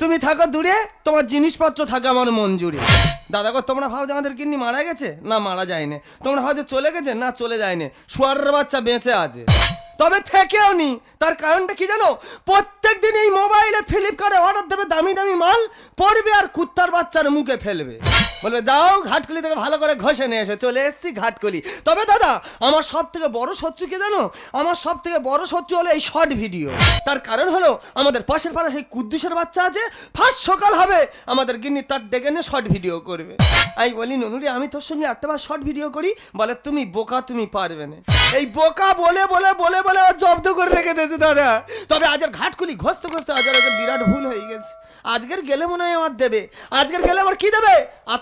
তুমি থাকো দূরে, তোমার জিনিসপত্র থাকে আমার মন জুড়ে। দাদা গো, তোমরা ভাবছ আমাদের কিন্নি মারা গেছে? না, মারা যায়নি। তোমরা ভাবছ চলে গেছে? না, চলে যায়নি। শুয়ারের বাচ্চা বেঁচে আছে। তবে থেকেও নি। তার কারণটা কি জানো? প্রত্যেক দিন এই মোবাইলে ফ্লিপকার্টে অর্ডার দেবে দামি দামি মাল পড়বে আর কুত্তার বাচ্চার মুখে ফেলবে। বলবে যাও ঘাটকুলি থেকে ভালো করে ঘষে নিয়ে এসে, চলে এসছি ঘাটকুলি। তবে দাদা, আমার সব থেকে বড় শত্রু কে জানো? আমার সব থেকে বড় শত্রু হলো এই শর্ট ভিডিও তার কারণ হলো, আমাদের পাশের পাড়া সেই কুদ্দুসের বাচ্চা আছে, ফার্স্ট সকাল হবে, আমাদের গিন্নি তার ডেকে নিয়ে শর্ট ভিডিও করবে। আমি বলি, ননুরি, আমি তোর সঙ্গে একটা বার শর্ট ভিডিও করি, বলে, তুমি বোকা, তুমি পারবে না। এই বোকা বলে বলে বলে বলে জব্দ করে রেখে দিয়েছে দাদা। তবে আজের ঘাটকুলি ঘষতে ঘষতে আজ একটা বিরাট ভুল হয়ে গেছে। আজকের গেলে মনে হয় আমার দেবে। আজকের গেলে আমার কি দেবে? আজ